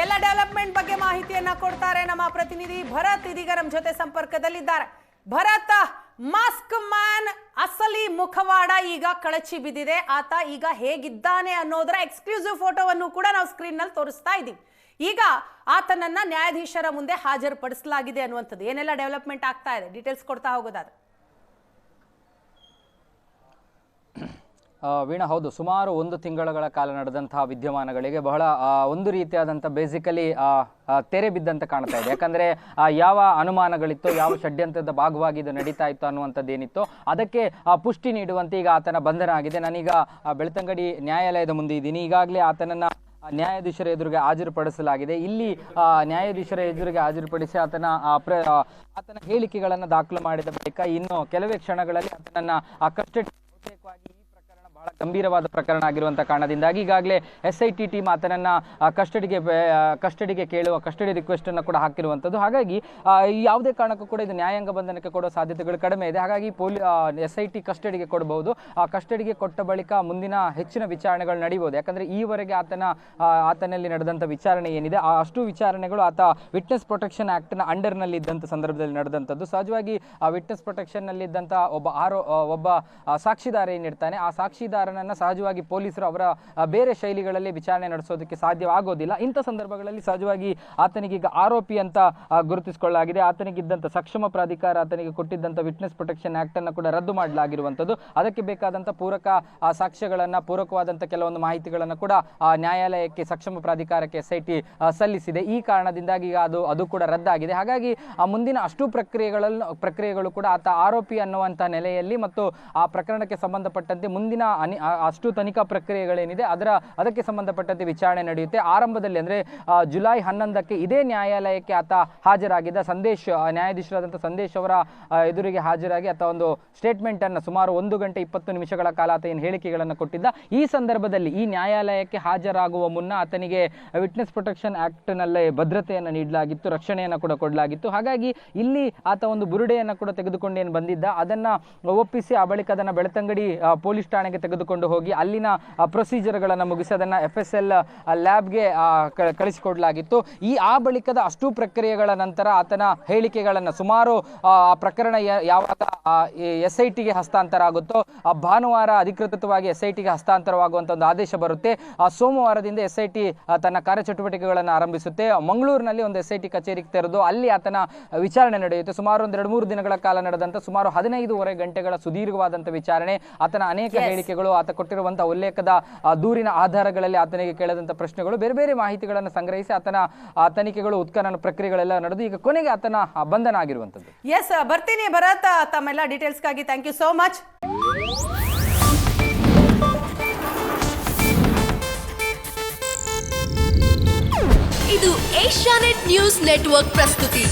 ಎಲ್ಲ ಡೆವಲಪ್ಮೆಂಟ್ ಬಗ್ಗೆ ಮಾಹಿತಿಯನ್ನ ಕೊಡ್ತಾರೆ ನಮ್ಮ ಪ್ರತಿನಿಧಿ ಭರತ್ ಇದೀಗ ನಮ್ಮ ಜೊತೆ ಸಂಪರ್ಕದಲ್ಲಿದ್ದಾರೆ. ಭರತ್ ಮಾಸ್ಕ್ ಮ್ಯಾನ್ ಅಸಲಿ ಮುಖವಾಡ ಈಗ ಕಳಚಿ ಬಿದ್ದಿದೆ. ಆತ ಈಗ ಹೇಗಿದ್ದಾನೆ ಅನ್ನೋದರ ಎಕ್ಸ್ಕ್ಲೂಸಿವ್ ಫೋಟೋವನ್ನು ಕೂಡ ನಾವು ಸ್ಕ್ರೀನ್ನಲ್ಲಿ ತೋರಿಸ್ತಾ ಇದ್ದೀವಿ. ಈಗ ಆತನನ್ನ ನ್ಯಾಯಾಧೀಶರ ಮುಂದೆ ಹಾಜರುಪಡಿಸಲಾಗಿದೆ ಅನ್ನುವಂಥದ್ದು ಏನೆಲ್ಲ ಡೆವಲಪ್ಮೆಂಟ್ ಆಗ್ತಾ ಇದೆ? ಡೀಟೇಲ್ಸ್ ಕೊಡ್ತಾ ಹೋಗೋದಾದ್ರೆ. ವೀಣಾ, ಹೌದು, ಸುಮಾರು ಒಂದು ತಿಂಗಳುಗಳ ಕಾಲ ನಡೆದಂತಹ ವಿದ್ಯಮಾನಗಳಿಗೆ ಬಹಳ ಒಂದು ರೀತಿಯಾದಂಥ ಬೇಸಿಕಲಿ ತೆರೆ ಬಿದ್ದಂತೆ ಕಾಣ್ತಾ ಇದೆ. ಯಾಕಂದ್ರೆ ಯಾವ ಅನುಮಾನಗಳಿತ್ತು, ಯಾವ ಷಡ್ಯಂತ್ರದ ಭಾಗವಾಗಿ ಇದು ನಡೀತಾ ಇತ್ತು ಅನ್ನುವಂಥದ್ದು ಏನಿತ್ತು ಅದಕ್ಕೆ ಪುಷ್ಟಿ ನೀಡುವಂತೆ ಈಗ ಆತನ ಬಂಧನ ಆಗಿದೆ ನಾನೀಗ ಬೆಳ್ತಂಗಡಿ ನ್ಯಾಯಾಲಯದ ಮುಂದೆ ಇದ್ದೀನಿ. ಈಗಾಗಲೇ ಆತನನ್ನ ನ್ಯಾಯಾಧೀಶರ ಎದುರಿಗೆ ಹಾಜರುಪಡಿಸಲಾಗಿದೆ. ಇಲ್ಲಿ ನ್ಯಾಯಾಧೀಶರ ಎದುರಿಗೆ ಹಾಜರುಪಡಿಸಿ ಆತನ ಪ್ರ, ಆತನ ಹೇಳಿಕೆಗಳನ್ನು ದಾಖಲು ಮಾಡಿದ ಬಳಿಕ ಇನ್ನು ಕೆಲವೇ ಕ್ಷಣಗಳಲ್ಲಿ ಆತನನ್ನ ಕಸ್ಟಡಿ ಬಹಳ ಗಂಭೀರವಾದ ಪ್ರಕರಣ ಆಗಿರುವಂತಹ ಕಾರಣದಿಂದಾಗಿ ಈಗಾಗಲೇ ಎಸ್ ಐ ಟಿ ಟೀಮ್ ಆತನನ್ನ ಕಸ್ಟಡಿಗೆ ಕಸ್ಟಡಿಗೆ ಕೇಳುವ, ಕಸ್ಟಡಿ ರಿಕ್ವೆಸ್ಟ್ ಅನ್ನು ಕೂಡ ಹಾಕಿರುವಂಥದ್ದು ಹಾಗಾಗಿ ಯಾವುದೇ ಕಾರಣಕ್ಕೂ ಕೂಡ ಇದು ನ್ಯಾಯಾಂಗ ಬಂಧನಕ್ಕೆ ಕೊಡುವ ಸಾಧ್ಯತೆಗಳು ಕಡಿಮೆ ಇದೆ. ಹಾಗಾಗಿ ಪೊಲೀ ಎಸ್ ಐ ಟಿ ಕಸ್ಟಡಿಗೆ ಕೊಡಬಹುದು. ಆ ಕಸ್ಟಡಿಗೆ ಕೊಟ್ಟ ಬಳಿಕ ಮುಂದಿನ ಹೆಚ್ಚಿನ ವಿಚಾರಣೆಗಳು ನಡೆಯಬಹುದು ಯಾಕಂದ್ರೆ ಈವರೆಗೆ ಆತನ ಆತನಲ್ಲಿ ನಡೆದಂಥ ವಿಚಾರಣೆ ಏನಿದೆ, ಆ, ಅಷ್ಟು ವಿಚಾರಣೆಗಳು ಆತ ವಿಟ್ನೆಸ್ ಪ್ರೊಟೆಕ್ಷನ್ ಆಕ್ಟ್ ಅಂಡರ್ನಲ್ಲಿ ಇದ್ದಂತ ಸಂದರ್ಭದಲ್ಲಿ ನಡೆದಂಥದ್ದು ಸಹಜವಾಗಿ ಆ ವಿಟ್ನೆಸ್ ಪ್ರೊಟೆಕ್ಷನ್ನಲ್ಲಿ ಇದ್ದಂತ ಒಬ್ಬ ಆರೋ ಒಬ್ಬ ಸಾಕ್ಷಿದಾರ ಏನಿರ್ತಾನೆ, ಆ ಸಾಕ್ಷಿದಾರನನ್ನ ಸಹಜವಾಗಿ ಪೊಲೀಸರು ಅವರ ಬೇರೆ ಶೈಲಿಗಳಲ್ಲಿ ವಿಚಾರಣೆ ನಡೆಸೋದಕ್ಕೆ ಸಾಧ್ಯವಾಗೋದಿಲ್ಲ. ಇಂಥ ಸಂದರ್ಭಗಳಲ್ಲಿ ಸಹಜವಾಗಿ ಆತನಿಗೆ ಈಗ ಆರೋಪಿ ಅಂತ ಗುರುತಿಸಿಕೊಳ್ಳಲಾಗಿದೆ. ಆತನಿಗಿದ್ದಂಥ ಸಕ್ಷಮ ಪ್ರಾಧಿಕಾರ, ಆತನಿಗೆ ಕೊಟ್ಟಿದ್ದಂಥ ವಿಟ್ನೆಸ್ ಪ್ರೊಟೆಕ್ಷನ್ ಆಕ್ಟ್ ಅನ್ನು ಕೂಡ ರದ್ದು ಮಾಡಲಾಗಿರುವಂಥದ್ದು. ಅದಕ್ಕೆ ಬೇಕಾದಂಥ ಪೂರಕ ಸಾಕ್ಷ್ಯಗಳನ್ನು, ಪೂರಕವಾದಂಥ ಕೆಲವೊಂದು ಮಾಹಿತಿಗಳನ್ನು ಕೂಡ ನ್ಯಾಯಾಲಯಕ್ಕೆ, ಸಕ್ಷಮ ಪ್ರಾಧಿಕಾರಕ್ಕೆ ಎಸ್ ಸಲ್ಲಿಸಿದೆ. ಈ ಕಾರಣದಿಂದಾಗಿ ಅದು ಅದು ಕೂಡ ರದ್ದಾಗಿದೆ. ಹಾಗಾಗಿ ಮುಂದಿನ ಅಷ್ಟು ಪ್ರಕ್ರಿಯೆಗಳನ್ನು ಪ್ರಕ್ರಿಯೆಗಳು ಕೂಡ ಆತ ಆರೋಪಿ ಅನ್ನುವಂಥ ನೆಲೆಯಲ್ಲಿ ಮತ್ತು ಆ ಪ್ರಕರಣಕ್ಕೆ ಸಂಬಂಧಪಟ್ಟಂತೆ ಮುಂದಿನ ಅನಿ ಅಷ್ಟು ತನಿಖಾ ಪ್ರಕ್ರಿಯೆಗಳೇನಿದೆ, ಅದರ ಅದಕ್ಕೆ ಸಂಬಂಧಪಟ್ಟಂತೆ ವಿಚಾರಣೆ ನಡೆಯುತ್ತೆ. ಆರಂಭದಲ್ಲಿ ಅಂದರೆ ಜುಲೈ ಹನ್ನೊಂದಕ್ಕೆ ಇದೇ ನ್ಯಾಯಾಲಯಕ್ಕೆ ಆತ ಹಾಜರಾಗಿದ್ದ ಸಂದೇಶ್ ನ್ಯಾಯಾಧೀಶರಾದಂಥ ಸಂದೇಶ್ ಅವರ ಎದುರಿಗೆ ಹಾಜರಾಗಿ ಆತ ಒಂದು ಸ್ಟೇಟ್ಮೆಂಟ್ ಅನ್ನು ಸುಮಾರು ಒಂದು ಗಂಟೆ ಇಪ್ಪತ್ತು ನಿಮಿಷಗಳ ಕಾಲ ಆತ ಏನು ಹೇಳಿಕೆಗಳನ್ನು ಕೊಟ್ಟಿದ್ದ. ಈ ಸಂದರ್ಭದಲ್ಲಿ ಈ ನ್ಯಾಯಾಲಯಕ್ಕೆ ಹಾಜರಾಗುವ ಮುನ್ನ ಆತನಿಗೆ ವಿಟ್ನೆಸ್ ಪ್ರೊಟೆಕ್ಷನ್ ಆ್ಯಕ್ಟ್ನಲ್ಲೇ ಭದ್ರತೆಯನ್ನು ನೀಡಲಾಗಿತ್ತು, ರಕ್ಷಣೆಯನ್ನು ಕೂಡ ಕೊಡಲಾಗಿತ್ತು. ಹಾಗಾಗಿ ಇಲ್ಲಿ ಆತ ಒಂದು ಬುರುಡೆಯನ್ನು ಕೂಡ ತೆಗೆದುಕೊಂಡು ಏನು ಬಂದಿದ್ದ, ಅದನ್ನು ಒಪ್ಪಿಸಿ ಆ ಬಳಿಕ ಅದನ್ನು ಬೆಳ್ತಂಗಡಿ ಪೊಲೀಸ್ ಠಾಣೆಗೆ ತೆಗೆದುಕೊಂಡು ಹೋಗಿ ಅಲ್ಲಿನ ಪ್ರೊಸೀಜರ್ಗಳನ್ನು ಮುಗಿಸಿ ಅದನ್ನು ಎಫ್ ಎಸ್ ಎಲ್ ಲ್ಯಾಬ್ಗೆ ಕಳಿಸಿಕೊಡಲಾಗಿತ್ತು. ಈ ಆ ಬಳಿಕದ ಅಷ್ಟು ಪ್ರಕ್ರಿಯೆಗಳ ನಂತರ ಆತನ ಹೇಳಿಕೆಗಳನ್ನು ಸುಮಾರು ಆ ಪ್ರಕರಣ ಯಾವಾಗ ಎಸ್ ಐ ಟಿಗೆ ಹಸ್ತಾಂತರ ಆಗುತ್ತೋ ಆ ಭಾನುವಾರ ಅಧಿಕೃತವಾಗಿ ಎಸ್ ಐ ಟಿಗೆ ಹಸ್ತಾಂತರವಾಗುವಂಥ ಒಂದು ಆದೇಶ ಬರುತ್ತೆ. ಆ ಸೋಮವಾರದಿಂದ ಎಸ್ ಐ ಟಿ ತನ್ನ ಕಾರ್ಯಚಟುವಟಿಕೆಗಳನ್ನು ಆರಂಭಿಸುತ್ತೆ. ಮಂಗಳೂರಿನಲ್ಲಿ ಒಂದು ಎಸ್ ಐ ಟಿ ಕಚೇರಿಗೆ ತೆರೆದು ಅಲ್ಲಿ ಆತನ ವಿಚಾರಣೆ ನಡೆಯುತ್ತೆ. ಸುಮಾರು ಒಂದು ಎರಡು ಮೂರು ದಿನಗಳ ಕಾಲ ನಡೆದಂಥ ಸುಮಾರು ಹದಿನೈದೂವರೆ ಗಂಟೆಗಳ ಸುದೀರ್ಘವಾದಂಥ ವಿಚಾರಣೆ. ಆತನ ಅನೇಕ ಹೇಳಿಕೆಗಳು ಆತ ಕೊಟ್ಟಿರುವಂತಹ ಉಲ್ಲೇಖದ ಆ, ದೂರಿನ ಆಧಾರಗಳಲ್ಲಿ ಆತನಿಗೆ ಕೇಳದಂತ ಪ್ರಶ್ನೆಗಳು ಬೇರೆ ಬೇರೆ ಮಾಹಿತಿಗಳನ್ನು ಸಂಗ್ರಹಿಸಿ ಆತನ ಆ, ತನಿಖೆಗಳು ಉತ್ಖನನ ಪ್ರಕ್ರಿಯೆಗಳೆಲ್ಲ ನಡೆದು ಈಗ ಕೊನೆಗೆ ಆತನ ಆ, ಬಂಧನ ಆಗಿರುವಂಥದ್ದು ಎಸ್ ಬರ್ತೀನಿ ಭರತ್. ತಮ್ಮೆಲ್ಲ ಡೀಟೇಲ್ಸ್ಗಾಗಿ ಥ್ಯಾಂಕ್ ಯು ಸೋ ಮಚ್ ಇದು ಏಷ್ಯಾನೆಟ್ ನ್ಯೂಸ್ ನೆಟ್ವರ್ಕ್ ಪ್ರಸ್ತುತಿ.